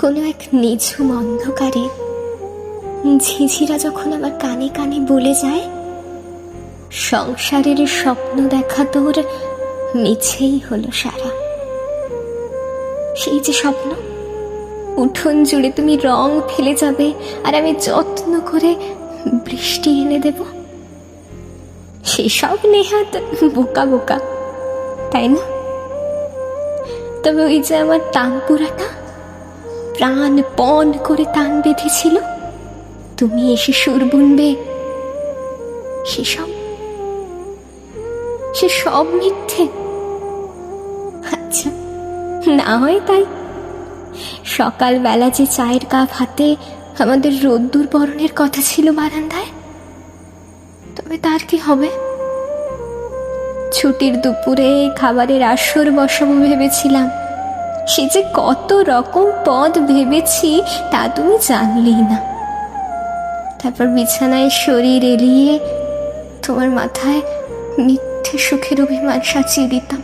কোনো এক নিঝুম অন্ধকারে ঝিঝিরা যখন আমার কানে কানে বলে যায়, সংসারের স্বপ্ন দেখা তোর মিছেই হলো সারা। সেই যে স্বপ্ন, উঠোন জুড়ে তুমি রং ফেলে যাবে আর আমি যত্ন করে বৃষ্টি এনে দেব। সেসব নেহাত বোকা বোকা, তাই না? তবে ওই যে আমার টানপুরাটা প্রাণ পণ করে টান বেঁধেছিল। তুমি এসে সুর বুনবে। সেসব সে সব মিথ্যে। আচ্ছা না হয় তাই। সকালবেলা যে চায়ের কাপ হাতে আমাদের রোদ্দুর বরণের কথা ছিল বারান্দায়, তবে তার কি হবে? ছুটির দুপুরে খাবারের আসর বসাবো ভেবেছিলাম। সে যে কত রকম পদ ভেবেছি তা তুমি জানলেই না। তারপর বিছানায় শরীর এলিয়ে তোমার মাথায় মিথ্যে সুখের অভিমান সাজিয়ে দিতাম।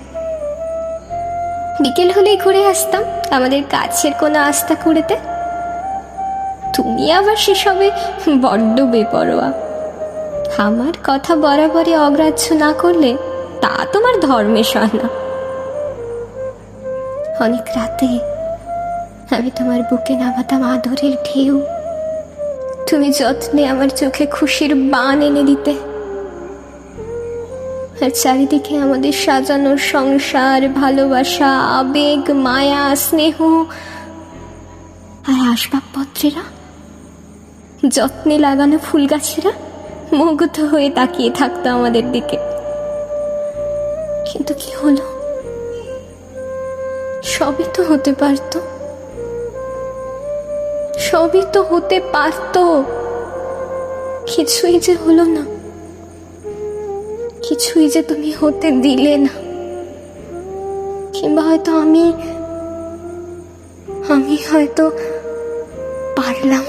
বিকেল হলেই ঘুরে আসতাম আমাদের কাছের কোনো আস্থা করেতে তুমি আবার সেসবে বড্ড বেপরোয়া। আমার কথা বরাবরই অগ্রাহ্য না করলে তা তোমার ধর্মে সয় না অনেক রাতে আমি তোমার বুকে নামাতাম আদরের ঢেউ। তুমি যত্নে আমার চোখে খুশির বান এনে দিতে। আর চারিদিকে আমাদের সাজানো সংসার, ভালোবাসা, আবেগ, মায়া, স্নেহ। আর আসবাবপত্রেরা? যত্নে লাগানো ফুল গাছেরা মুগ্ধ হয়ে তাকিয়ে থাকতো আমাদের দিকে। কিন্তু কি হলো? সবই তো হতে পারত। সবই তো হতে পারত। কিছুই যে হলো না। কিছুই যে তুমি হতে দিলে না। কিংবা হয়তো আমি আমি হয়তো পারলাম।